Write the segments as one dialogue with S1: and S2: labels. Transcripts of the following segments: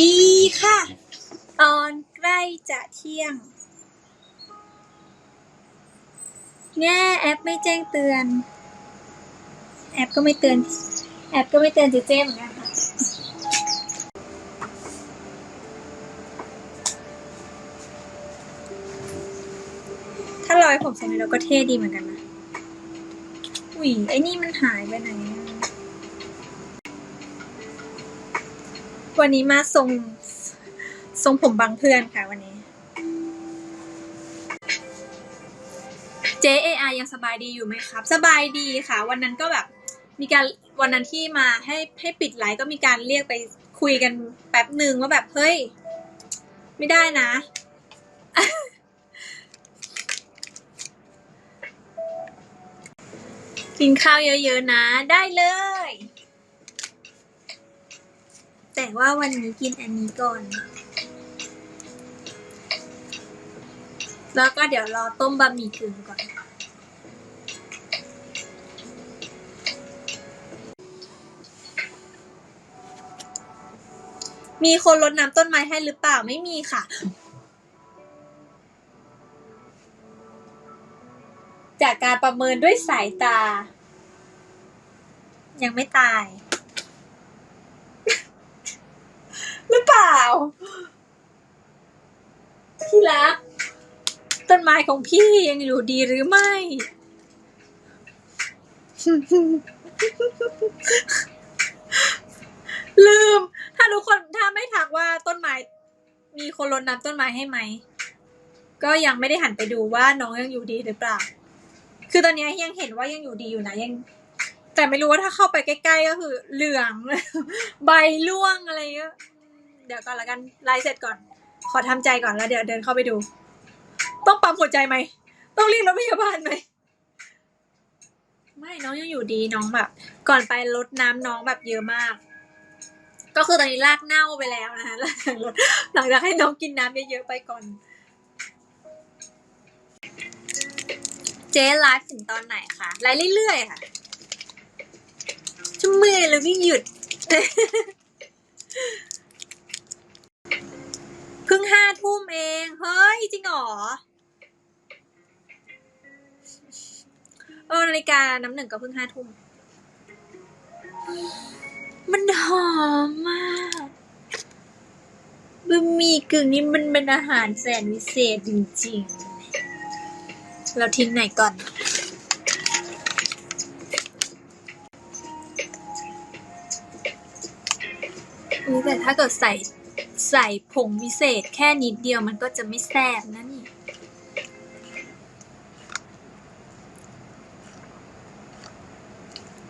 S1: ดีค่ะ ตอนใกล้จะเที่ยง แง่แอปไม่แจ้งเตือน แอปก็ไม่เตือน แอปก็ไม่เตือนเจเจเหมือนกันค่ะถ้ารอยผมทรงนี้เราก็เท่ดีเหมือนกันนะ อุ้ยไอ้นี่มันหายไปไหนอะ วันนี้มาทรงทรงผมบางเพื่อนค่ะวันนี้ เจเออยังสบายดีอยู่ไหมครับ สบายดีค่ะ วันนั้นก็แบบมีการวันนั้นที่มาให้ให้ปิดไลฟ์ก็มีการเรียกไปคุยกันแป๊บหนึ่งว่าแบบเฮ้ย ไม่ได้นะ กินข้าวเยอะๆนะ ได้เลย แต่ว่าวันนี้กินอันนี้ก่อน แล้วก็เดี๋ยวรอต้มบะหมี่กึ่งก่อน มีคนรดน้ำต้นไม้ให้หรือเปล่าไม่มีค่ะ จากการประเมินด้วยสายตา ยังไม่ตาย หรือเปล่า ที่รัก ต้นไม้ของพี่ยังอยู่ดีหรือไม่ ลืม ถ้าทุกคนถ้าไม่ทักว่าต้นไม้ มีคนรดน้ำต้นไม้ให้ไหม ก็ยังไม่ได้หันไปดูว่าน้องยังอยู่ดีหรือเปล่า คือตอนนี้ยังเห็นว่ายังอยู่ดีอยู่นะยังแต่ไม่รู้ว่าถ้าเข้าไปใกล้ๆก็คือเหลือง ใบร่วงอะไรเงี้ย เดี๋ยวก่อนละกันไลฟ์เสร็จก่อน ขอทำใจก่อนแล้วเดี๋ยวเดินเข้าไปดู ต้องปั๊มหัวใจไหม ต้องเรียกรถพยาบาลไหม ไม่น้องยังอยู่ดีน้องแบบ ก่อนไปลดน้ำน้องแบบเยอะมาก ก็คือตอนนี้ลากเน่าไปแล้วนะคะหลังจากลดหลังจากให้น้องกินน้ำเยอะๆไปก่อน เจ๊ไลฟ์ถึงตอนไหนคะไลฟ์เรื่อยๆค่ะจะเมื่อยแล้ววิ่งหยุด พิ่งห้าทุ่มเอง เฮ้ย จริงเหรอ เออนาฬิกาน้ำหนึ่งก็เพิ่งห้าทุ่ม มันหอมมากบะหมี่กึ่งนี้มันเป็นอาหารแสนวิเศษจริงๆ เราทิ้งไหนก่อนอุ๊ยแต่ถ้าเกิดใส่ ใส่ผงวิเศษแค่นิดเดียวมันก็จะไม่แซ่บนะนี่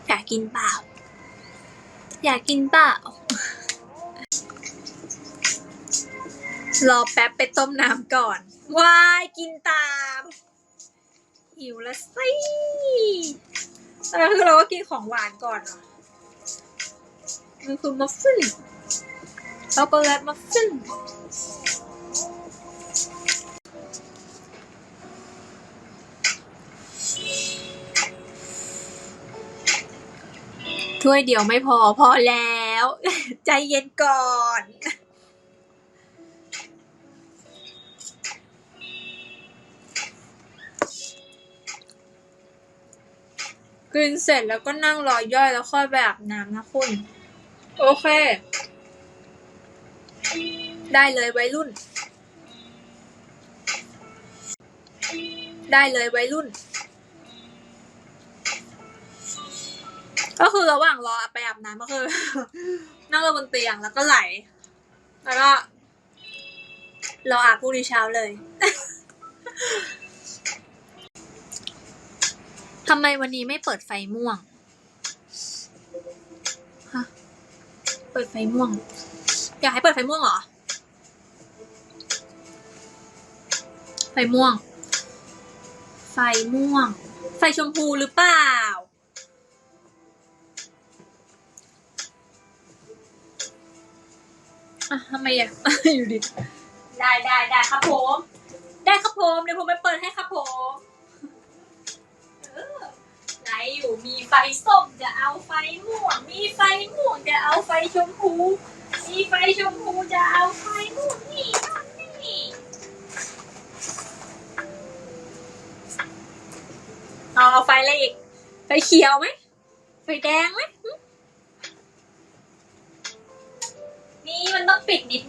S1: อยากกินเปล่า อยากกินเปล่ารอแป๊บไปต้มน้ำก่อนวายกินตามหิวละสิแล้วคือเราก็กินของหวานก่อนเหรอมันคือมัฟฟิน ช็อกโกแลตมัฟฟินถ้วยเดียวไม่พอพอแล้ว ใจเย็นก่อน กินเสร็จแล้วก็นั่งรอย่อยแล้วค่อยไปอาบน้ำนะคุณ โอเค ได้เลยวัยรุ่น ได้เลยวัยรุ่น ก็คือระหว่างรอไปอาบน้ำก็คือ นั่งบนเตียงแล้วก็ไหล แล้วก็รออาบพรุ่งนี้เช้าเลยทำไมวันนี้ไม่เปิดไฟม่วง ฮะ เปิดไฟม่วง อยากให้เปิดไฟม่วงเหรอ ไฟม่วง ไฟม่วง ไฟชมพูหรือเปล่า อะทำไมอะ อยู่ดิ ได้ได้ได้ครับผม ได้ครับผม เดี๋ยวผมไปเปิดให้ครับผมเออไหนอยู่อยู่มีไฟส้มจะเอาไฟม่วง มีไฟม่วงจะเอาไฟชมพู มีไฟชมพูจะเอาไฟม่วงนี่นั่นนี่ เอาเอาไฟอะไรอีก ไฟเขียวไหม ไฟแดงไหม นี่มันต้องปิดนิด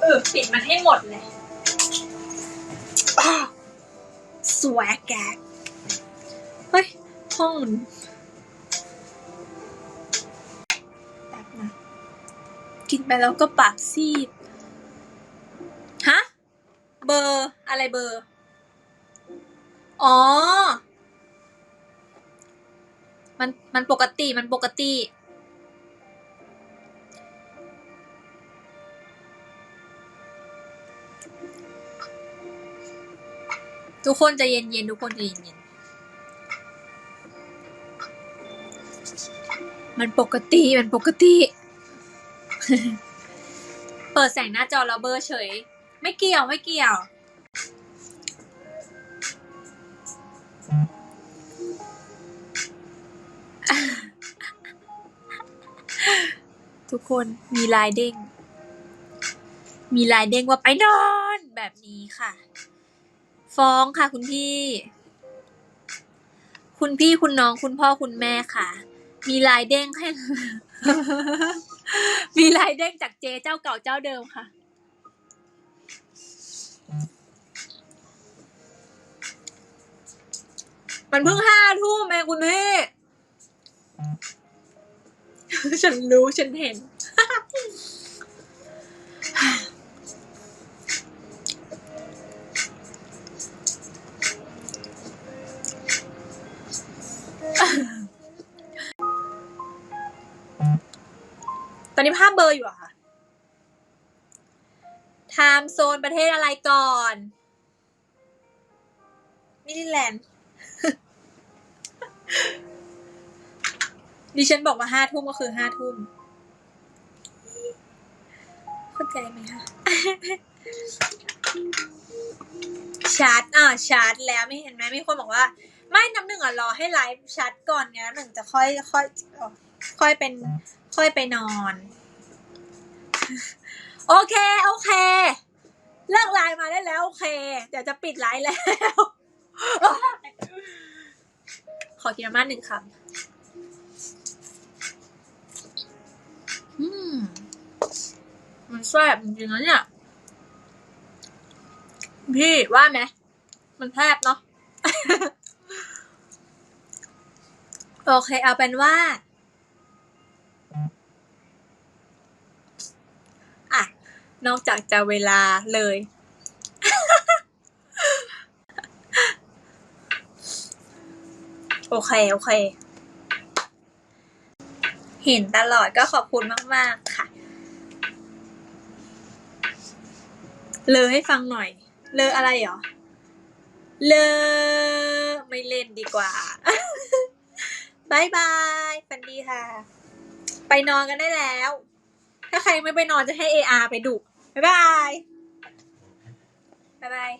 S1: เออปิดมันให้หมดเลยสวกแกกเฮ้ย ห้อง กินไปแล้วก็ปากซีด ฮะ เบอร์อะไรเบอร์ อ๋อ มันมันปกติมันปกติ ทุกคนจะเย็นๆทุกคนจะเย็นๆมันปกติ มันปกติ เปิดแสงหน้าจอแล้วเบอร์เฉย ไม่เกี่ยวไม่เกี่ยว ทุกคนมีลายเด้ง มีลายเด้งว่าไปนอนแบบนี้ค่ะ ฟ้องค่ะคุณพี่ คุณพี่คุณน้องคุณพ่อคุณแม่ค่ะ มีลายเด้งให้ มีลายเด้งจากเจเจ้าเก่าเจ้าเดิมค่ะ มันเพิ่งห้าทุ่มเองคุณพี่ฉันรู้ฉันเห็น ตอนนี้ภาพเบอร์อยู่เหรอะคะไทม์โซนประเทศอะไรก่อนมิลิแลนด์ดิฉันบอกว่าห้าทุ่มก็คือห้าทุ่มเข้าใจไหมคะชาร์จอ่าชาร์จแล้วไม่เห็นไหมมีคนบอกว่า ไม่น้ำหนึ่งอะรอให้ไลฟ์ชาร์จก่อนไงน้ำหนึ่งจะค่อยค่อยค่อยเป็น ค่อยไปนอน โอเค โอเค เลิกไลน์มาได้แล้ว โอเค เดี๋ยวจะปิดไลน์แล้ว ขอกินน้ำมันหนึ่งคำอืมมันแซ่บจริงๆนะเนี่ย พี่ว่าไหมมันแซ่บเนาะ โอเค เอาเป็นว่า นอกจากจะเวลาเลย โอเค โอเค เห็นตลอดก็ขอบคุณมาก ๆ ค่ะ เลอให้ฟังหน่อย เลออะไรหรอ เลอไม่เล่นดีกว่าบายบาย ฝันดีค่ะ ไปนอนกันได้แล้ว ถ้าใครไม่ไปนอนจะให้ AR ไปดุบ๊ายบาย บ๊ายบาย